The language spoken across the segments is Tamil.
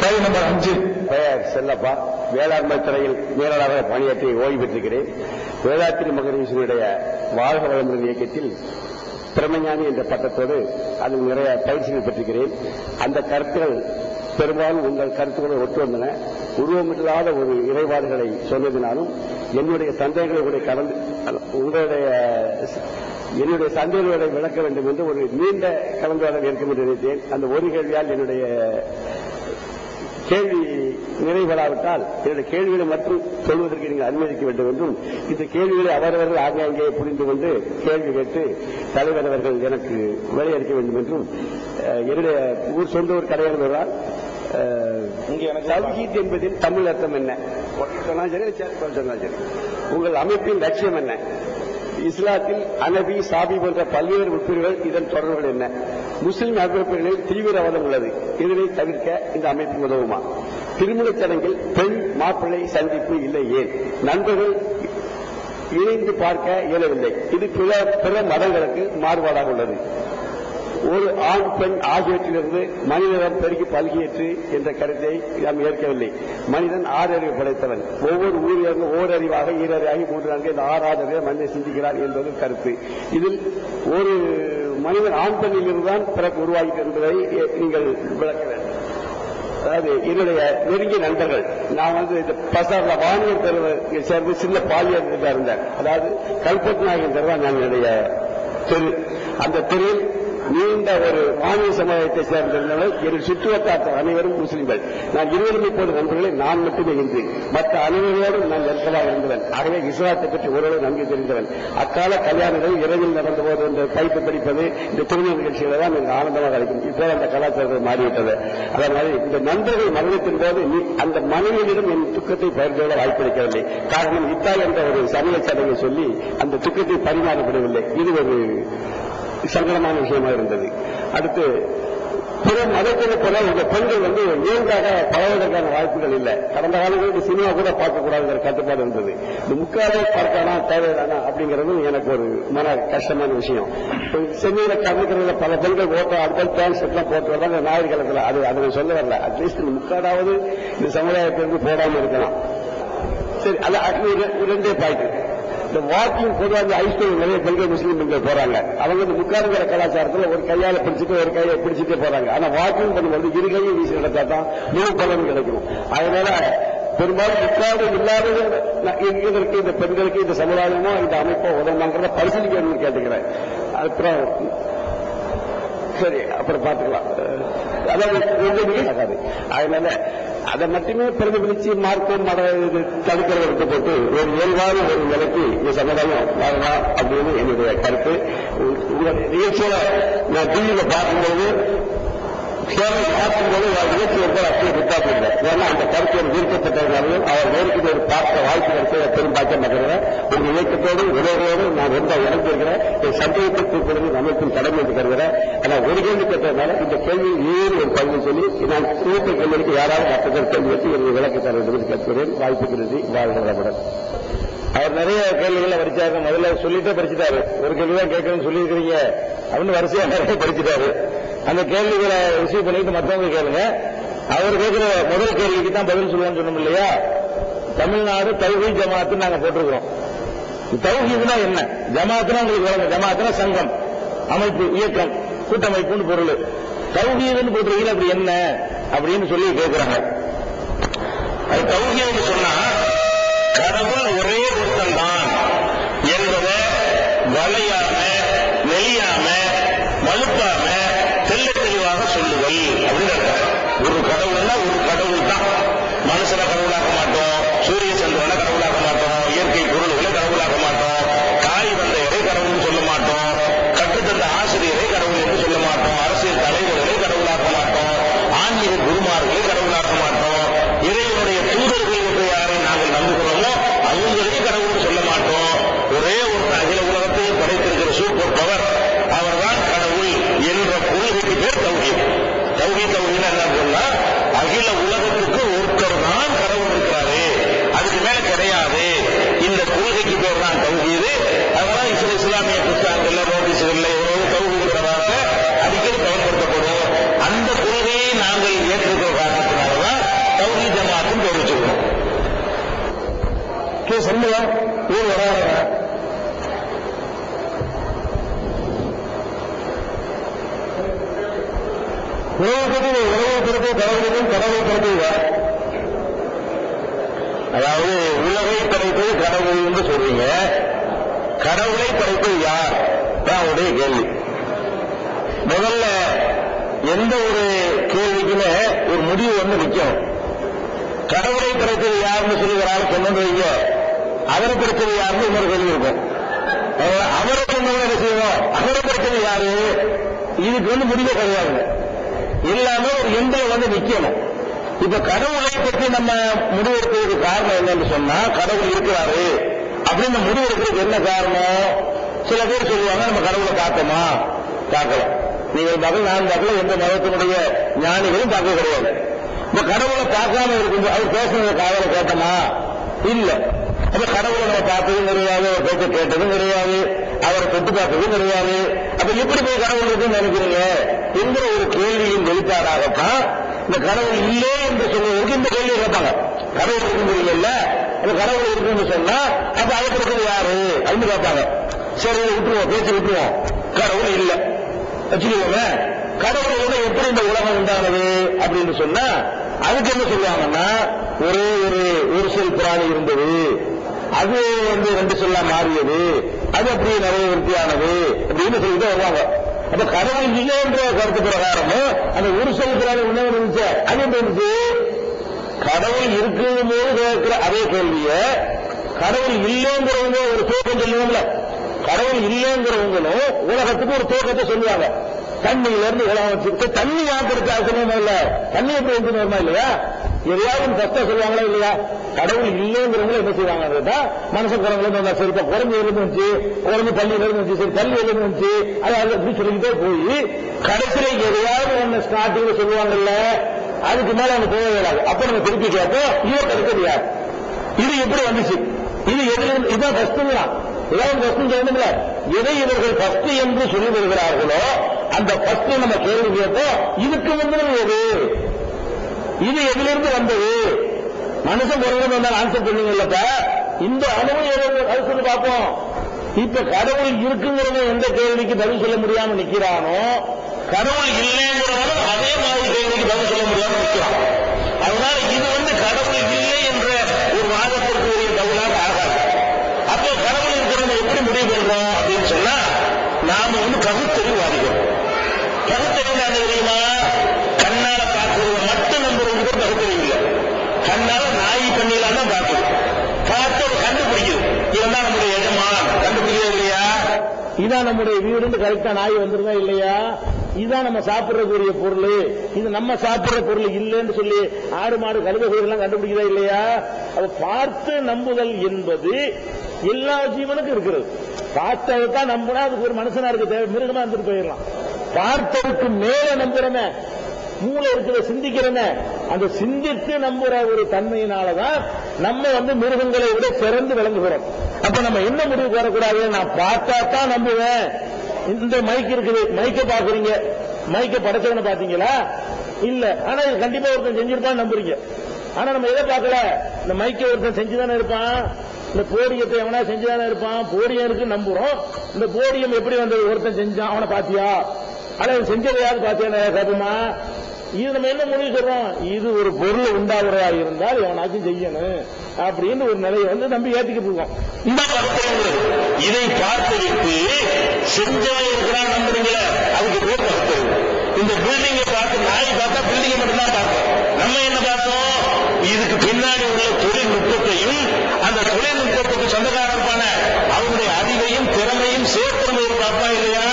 கேள்வி நம்பர் அஞ்சு. பெயர் செல்லப்பா வேளாண்மை துறையில் மேலாளராக பணியாற்றி ஓய்வு பெற்றிருக்கிறேன். வேளாத்திரி மகரீசனுடைய வாழ்க வளமுடன் இயக்கத்தில் திறமைஞானி என்ற பட்டத்தோடு அதில் நிறைய பயிற்சிகள் பெற்றிருக்கிறேன். அந்த கருத்துகள் பெரும்பாலும் உங்கள் கருத்துக்களை ஒட்டு வந்தன. உருவமில்லாத ஒரு இறைவாடுகளை சொன்னதினாலும் என்னுடைய சந்தேகங்களை கூட கலந்து உங்களுடைய என்னுடைய சந்தேகங்களை விளக்க வேண்டும் என்று ஒரு நீண்ட கலந்துரையாடல் இருக்கும் என்று நினைத்தேன். அந்த ஒரு கேள்வியால் என்னுடைய கேள்வி நிறைவேறாவிட்டால் என்னுடைய கேள்விகளை மட்டும் சொல்வதற்கு நீங்கள் அனுமதிக்க வேண்டும் என்றும் இந்த கேள்விகளை அவரவர்கள் ஆங்காங்கே புரிந்து கொண்டு கேள்வி கேட்டு தலைவர் அவர்கள் எனக்கு விளையளிக்க வேண்டும் என்றும் என்னுடைய ஊர் சொந்த ஊர் கடையாளர்களால் தவ்ஹீத் என்பதில் தமிழ் அர்த்தம் என்ன? சொன்னாலும் சரி சொன்னாலும் சரி. உங்கள் அமைப்பின் லட்சியம் என்ன? இஸ்லாத்தில் அனபி சாபி போன்ற பல்வேறு உட்பிரிவுகள் இதன் தொடர்புகள் என்ன? முஸ்லிம் அமைப்புகளில் தீவிரவாதம் உள்ளது. இதனை தவிர்க்க இந்த அமைப்பு உதவுமா? திருமணச் சடங்கில் பெண் மாப்பிள்ளை சந்திப்பு இல்லை ஏன்? நண்பர்கள் இணைந்து பார்க்க இயலவில்லை. இது பிற பிற மதங்களுக்கு மாறுபாடாக உள்ளது. ஒரு ஆண் பெண் ஆகியவற்றிலிருந்து மனிதனம் பெருகி பல்கியற்று என்ற கருத்தை நாம் ஏற்கவில்லை. மனிதன் ஆறு அறிவு படைத்தவன். ஒவ்வொரு ஊரிலிருந்து ஓரறிவாக ஈரறிவாகி மூன்று நான்கு இந்த ஆறாவது மனிதன் சிந்திக்கிறார் என்பது கருத்து. இதில் ஒரு மனிதன் ஆண் பெண்ணிலிருந்துதான் பிறகு உருவாகி என்பதை நீங்கள் விளக்க வேண்டும். அதாவது என்னுடைய நெருங்கிய நண்பர்கள் நான் வந்து இந்த பசார்ல வானியல் தெருவை சேர்ந்து சின்ன பாலியர் இருந்தேன் அதாவது கல்பத் நாயகன் தெருவா நான் என்னுடைய தெரு. அந்த தெருவில் நீண்ட ஒரு மாநில சமுதாயத்தை சேர்ந்தவர்கள் என் சுற்றுவட்டார அனைவரும் முஸ்லிம்கள். நான் இருவருமே போன நண்பர்களை நான் மட்டுமே இருந்து மற்ற அனைவரோடும் நான் நெருக்கமாக இருந்தவன். ஆகவே இஸ்லாத்தை பற்றி ஓரளவு நன்கு தெரிந்தவன். அக்கால கல்யாணங்கள் இரவில் நடந்த போது இந்த பைப்பு படிப்பது இந்த திருமண நிகழ்ச்சிகளை தான் எனக்கு ஆனந்தமாக கிடைக்கும் இப்போ அந்த கலாச்சாரத்தை மாறிவிட்டது. அதே மாதிரி இந்த நண்பர்கள் மரணத்தின் போது அந்த மனைவியிடம் என் துக்கத்தை பகிர்ந்து கொள்ள வாய்ப்பளிக்கவில்லை காரணம் இத்தா என்ற ஒரு சமய சடங்கை சொல்லி அந்த துக்கத்தை பரிமாறப்படவில்லை. இது ஒரு சங்கடமான விஷயமா இருந்தது. அடுத்து பிற மதத்தில் போல இந்த பெண்கள் வந்து நீண்டாக பழகுவதற்கான வாய்ப்புகள் இல்லை. கடந்த காலங்களுக்கு சினிமா கூட பார்க்கக்கூடாதுங்கிற கட்டுப்பாடு இருந்தது. இந்த முக்காலே பார்க்கலாமா தேவைதானா அப்படிங்கிறது எனக்கு ஒரு மன கஷ்டமான விஷயம். சென்னையில கலந்துக்கிறதுல பல பெண்கள் ஓட்ட அடுத்த பேண்ட் ஷர்ட்லாம் போட்டு வர்றாங்க ஞாயிற்றுக்கிழமை அது அதை சொல்ல வரல. அட்லீஸ்ட் இந்த முக்காடாவது இந்த சமுதாயத்திலிருந்து போடாமல் இருக்கலாம். சரி அது ரெண்டே பாயிண்ட் இந்த வாக்கிங் பொதுவாக இந்த ஐஸ்கூல் நிறைய பெண்கள் முஸ்லீம் பெண்கள் போறாங்க. அவங்க இந்த முக்காடுங்கிற கலாச்சாரத்தில் ஒரு கையால பிடிச்சிட்டு ஒரு கையை பிடிச்சிட்டே போறாங்க. ஆனா வாக்கிங் பண்ணும்போது இரு கையை வீசி நடத்தா தான் முழு பலன் கிடைக்கும். அதனால பெரும்பாலும் முக்காடு இல்லாத இதற்கு இந்த பெண்களுக்கு இந்த சமுதாயமோ இந்த அமைப்போ உதவுனாங்கிறத பரிசீலிக்கணும்னு கேட்டுக்கிறேன். அப்புறம் சரி அப்புறம் பார்த்துக்கலாம். அதாவது ஆகாது அதனால அதை மட்டுமே பிரதிபலிச்சு மார்க்கம் மத தடுக்கிறவர்கிட்ட போட்டு ஒரு இயல்பான ஒரு நிலைக்கு இந்த சமுதாயம் வரலாம் அப்படின்னு என்னுடைய கருத்து. நிகழ்ச்சியில நான் டிவியில பார்க்கும்போது சேவை பார்க்கும்போது அவர் நிகழ்ச்சி அப்படியே இல்லை ஏன்னா அந்த கருத்து ஒரு விருப்பப்பட்டதுனாலையும் அவர் நேருக்கு ஒரு பார்க்க வாய்ப்பு கிடைச்ச பெரும் நகர்கிறேன் உங்க இயக்கத்தோடு உறவோடு நான் ரொம்ப இறந்திருக்கிறேன் என் சந்தேகத்தை கூப்பிடுறது நமக்கும் கடமை என்று கருகிறேன் ஆனால் ஒரு கேள்வி கேட்டதுனால இந்த கேள்வி ஏழு ஒரு பங்கு சொல்லி நான் கூட்ட கேள்விக்கு யாராவது மற்ற கேள்வி வச்சு எனக்கு விளக்கு தர வேண்டும் என்று கேட்கிறேன். வாய்ப்புக்கு நன்றி வாழ்க அவர் நிறைய கேள்விகளை படிச்சாரு. முதல்ல சொல்லிட்டே படிச்சுட்டாரு. ஒரு கேள்வி தான் கேட்கணும்னு சொல்லியிருக்கிறீங்க. அப்படின்னு வரிசையா நிறைய படிச்சுட்டாரு. அந்த கேள்விகளை ரிசீவ் பண்ணிட்டு மற்றவங்க கேளுங்க. அவர் கேட்கிற முதல் கேள்விக்கு தான் பதில் சொல்லுவோம்னு சொன்னோம் இல்லையா? தமிழ்நாடு தௌஹி ஜமாத்து நாங்க போட்டிருக்கிறோம். தௌஹீதுனா என்ன? ஜமாத்துனா உங்களுக்கு வழங்க ஜமாத்துனா சங்கம் அமைப்பு இயக்கம் கூட்டமைப்புன்னு பொருள். தௌஹீதுன்னு போட்டிருக்கீங்க அப்படி என்ன? அப்படின்னு சொல்லி கேட்கிறாங்க அது தௌஹீதுன்னு சொன்னா கடவுள் ஒரே ஒருத்தன் தான் என்பதை வளையாம நெளியாம மழுப்பாம தெளிவாக சொல்லுதல் அப்படின்னு அர்த்தம். ஒரு கடவுள்னா ஒரு கடவுள் தான் மனுஷனை கடவுளாக்க மாட்டோம் சூரிய சந்திரனை உணவு பற்றி உணவு பிறப்பு கடவுளுக்கும் கடவுளை பிறப்பு அதாவது உலகை படைப்பது கடவுள் என்று சொல்றீங்க. கடவுளை படைப்பது யார்? தான் அவருடைய கேள்வி. முதல்ல எந்த ஒரு கேள்விக்குமே ஒரு முடிவு வந்து நிற்கும். கடவுளை படைத்தது யாருன்னு சொல்லி ஒரு ஆள் சொன்னது வைங்க. அவரை படைத்தது யாருன்னு இன்னொரு கேள்வி இருக்கும். அவரை சொன்னவங்க என்ன செய்வோம்? அவரை படைத்தது யாரு? இதுக்கு வந்து முடிவே கிடையாது. எல்லாமே ஒரு எண்கள் வந்து நிக்கணும். இப்ப கடவுளை பற்றி நம்ம முடிவெடுக்கிறதுக்கு காரணம் என்னன்னு சொன்னா கடவுள் இருக்கிறாரு. அப்படின்னு முடிவெடுக்கிறதுக்கு என்ன காரணம்? சில பேர் சொல்லுவாங்க நம்ம கடவுளை பார்த்தோமா பார்க்கல நீங்கள் பார்க்கல நான் பார்க்கல எந்த மதத்தினுடைய ஞானிகளும் பார்க்க கிடையாது. இப்ப கடவுளை பார்க்காம இருக்கும்போது அவர் பேசுனத காதல கேட்டோமா? இல்ல. அப்ப கடவுளை நம்ம பார்த்ததும் கிடையாது அவர் பேச்ச கேட்டதும் கிடையாது அவரை தொட்டு பார்த்ததும் கிடையாது. அப்ப எப்படி போய் கடவுள் இருக்குன்னு நினைக்கிறீங்க? என்கிற ஒரு கேள்வியின் வெளிப்பாடாகத்தான் இந்த கடவுள் இல்லை என்று சொல்வதற்கு இந்த கேள்வி கேட்பாங்க. கடவுள் இருக்குங்கிறீங்கல்ல அந்த கடவுள் இருக்குன்னு சொன்னா அப்ப அதை கொடுத்தது யாரு? அப்படின்னு கேட்பாங்க. சரி விட்டுருவோம் பேச்சு விட்டுருவோம். கடவுள் இல்லை. வச்சுக்கோங்க. கடவுளோட எப்படி இந்த உலகம் உண்டானது அப்படின்னு சொன்னா அதுக்கு என்ன சொல்லுவாங்கன்னா ஒரே ஒரு ஒரு செல் பிராணி இருந்தது. அது வந்து ரெண்டு சொல்லா மாறியது. அது அப்படியே நிறைய விருத்தியானது அப்படின்னு சொல்லிட்டு வருவாங்க. அப்ப கடவுள் இல்லை என்ற கருத்து பிரகாரமும் அந்த ஒரு செல் உணவு இருந்துச்சு? அது இருந்துச்சு? கடவுள் இருக்கிறது போது கேட்கிற அதே கேள்விய கடவுள் இல்லைங்கிறவங்க ஒரு தோக்கம் சொல்லுவாங்கல்ல. கடவுள் இல்லைங்கிறவங்களும் உலகத்துக்கு ஒரு தோக்கத்தை சொல்லுவாங்க. தண்ணியில இருந்து உலகம் வச்சிருக்கு தண்ணி யாத்திருக்கு அவசியமே இல்ல. தண்ணி எப்படி வந்து வருமா இல்லையா எதையாவது கஷ்டம் சொல்லுவாங்களா இல்லையா? கடவுள் இல்லைங்கிறவங்களும் என்ன செய்வாங்க மனசு மனுஷன் குரங்குல சரி இப்ப குரங்கு இருந்துச்சு வந்துச்சு குரங்கு பள்ளியில இருந்துச்சு வந்துச்சு சரி பள்ளி இருந்து வந்துச்சு அது அது அப்படி சொல்லிக்கிட்டே போய் கடைசியில எதையாவது ஒண்ணு ஸ்டார்டிங்ல சொல்லுவாங்கல்ல அதுக்கு மேல அவங்க போக வேண்டாது அப்ப நம்ம திருப்பி கேட்போம் இவர் தடுக்கிறது யார் இது எப்படி வந்துச்சு. இது எது இதுதான் ஃபர்ஸ்ட்ங்களா ஏதாவது ஃபர்ஸ்ட் சொல்லணும்ல. எதை இவர்கள் ஃபர்ஸ்ட் என்று சொல்லி வருகிறார்களோ அந்த ஃபர்ஸ்ட் நம்ம கேள்வி கேட்டோம் இதுக்கு முந்தினது எது? இது எதிலிருந்து வந்தது? மனுஷன் பிறகு வந்தால் ஆன்சர் பண்ணுங்கல்லப்ப இந்த அனுபவம் அது சொல்லி பார்ப்போம். இப்ப கடவுள் இருக்குங்கிறத எந்த கேள்விக்கு பதில் சொல்ல முடியாம நிக்கிறானோ கடவுள் இல்லைங்கிறவனும் அதே மாதிரி கேள்விக்கு பதில் சொல்ல முடியாம நிக்கிறான். அதனால இது வந்து கடவுள் இல்லை என்ற ஒரு வாதத்திற்கு உரிய பதிலாக ஆகாது அப்போ கடவுள் இருக்கிறவங்க எப்படி முடிவு பண்றோம் அப்படின்னு சொன்னா நாம வந்து பகுத்தறிவாதிகள் பகுத்தறிவு தெரியுமா கண்ணால பார்க்கறது மட்டும் நம்புறவங்க பகுத்தறிவு இல்லை கண்ணால நாய் பண்ணிலாம் தான் பார்க்குது பார்த்து அதை கண்டுபிடிக்குது இவன் தான் நம்முடைய எஜமான் கண்டுபிடிக்கிறது இல்லையா இதான் நம்முடைய வீடுன்னு கரெக்டா நாய் வந்துருதா இல்லையா? இதுதான் நம்ம சாப்பிடக்கூடிய பொருள். இது நம்ம சாப்பிடுற பொருள் இல்லைன்னு சொல்லி ஆடு மாடு கழுத எல்லாம் கண்டுபிடிக்கிறதா இல்லையா? அதை பார்த்து நம்புதல் என்பது எல்லா ஜீவனுக்கும் இருக்கிறது. பார்த்ததான் நம்பினா அதுக்கு ஒரு மனுஷனா இருக்க தேவை. மிருகமா இருந்துட்டு போயிடலாம். பார்த்ததுக்கு மேல நம்புறமே. மூளை இருக்கிற சிந்திக்கிறமே. அந்த சிந்தித்து நம்புற ஒரு தன்மையினாலதான் நம்ம வந்து மிருகங்களை விட சிறந்து விளங்குகிறோம். அப்ப நம்ம என்ன முடிவுக்கு வரக்கூடாது? நான் பார்த்தா தான் நம்புவேன். இந்த மைக் இருக்குது. மைக்க பாக்குறீங்க மைக்க படைச்சவன பாத்தீங்களா இல்ல. ஆனா இது கண்டிப்பா ஒருத்தன் செஞ்சிருப்பான்னு நம்புறீங்க. ஆனா நம்ம எதை பார்க்கல? இந்த மைக்க ஒருத்தன் செஞ்சுதானே இருப்பான். இந்த போடியத்தை எவனா செஞ்சுதானே இருப்பான்? போடியம் இருக்கு நம்புறோம். இந்த போடியம் எப்படி வந்தது? ஒருத்தன் செஞ்சான் அவனை பாத்தியா ஆனா இவன் பாத்தியா கேட்போமா? இது நம்ம என்ன முடிவு சொல்றோம்? இது ஒரு பொருள் உண்டாகிறதா இருந்தால் எவனாச்சும் செய்யணும் அப்படின்னு ஒரு நிலையை வந்து நம்பி ஏத்திக்கிட்டு இருக்கோம். இந்த பக்தர்கள் இதை பார்த்துவிட்டு செஞ்சா இருக்கிறான் நம்புறீங்களே? அதுக்கு பேர் பக்தர்கள் இந்த பில்டிங்கை பார்த்து நாய் பார்த்தா பில்டிங்கை மட்டும்தான் பார்த்தோம் நம்ம என்ன பார்த்தோம்? இதுக்கு பின்னாடி உள்ள தொழில்நுட்பத்தையும் அந்த தொழில்நுட்பத்துக்கு சொந்தக்காரப்பான அவருடைய அறிவையும் திறமையும் சேர்த்து நம்ம ஒரு பார்ப்பா இல்லையா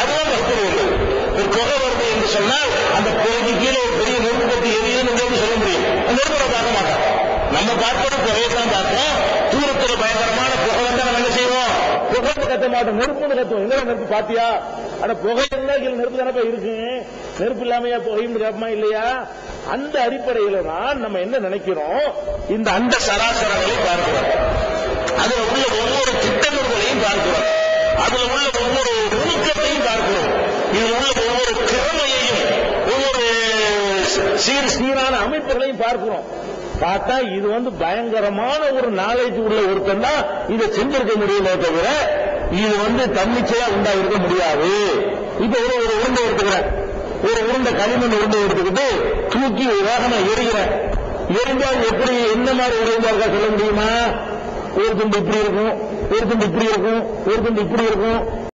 அதுதான் பகுத்தறிவு ஒரு புகை வருது என்று சொன்னால் அந்த புகைக்கு கீழே ஒரு பெரிய நெருப்பு கட்டி எரியுதுன்னு உங்களுக்கு சொல்ல முடியும். அந்த நெருப்பை பார்க்க மாட்டோம். நம்ம பார்ப்பது புகையை தான் பார்க்கிறோம். தூரத்துல பயங்கரமான புகை வந்தா நம்ம என்ன செய்வோம்? புகைன்னு கத்த மாட்டோம். நெருப்புன்னு கத்துவோம் எங்க நெருப்பு? பாத்தியா? ஆனா புகை இருந்தா கீழே நெருப்பு தானப்பா இருக்கு. நெருப்பு இல்லாமையா புகையும் கேட்பமா இல்லையா? அந்த அடிப்படையில தான் நம்ம என்ன நினைக்கிறோம்? இந்த அந்த சராசரங்களை பார்க்கிறோம். அதுல உள்ள ஒவ்வொரு திட்டங்களையும் பார்க்கிறோம். அதுல உள்ள ஒவ்வொரு நுணுக்கத்தையும் பார்க்கிறோம். இதுல உள்ள ஒவ்வொரு திறமையையும் ஒவ்வொரு சீர் சீரான அமைப்புகளையும் பார்க்கிறோம். பார்த்தா இது வந்து பயங்கரமான ஒரு நாலேஜ் உள்ள ஒருத்தன் தான் இதை செஞ்சிருக்க முடியல தவிர இது வந்து தன்னிச்சையா உண்டாயிருக்க முடியாது. இப்ப ஒரு ஒரு உருண்டை எடுத்துக்கிறேன். ஒரு உருண்டை களிமண் உருண்டை எடுத்துக்கிட்டு தூக்கி வேகமா எரிகிறேன் எரிஞ்சால் எப்படி என்ன மாதிரி உடைந்தார்கள் இருக்கா சொல்ல முடியுமா? ஒரு துண்டு இப்படி இருக்கும் ஒரு துண்டு இப்படி இருக்கும் ஒரு துண்டு இப்படி இருக்கும்.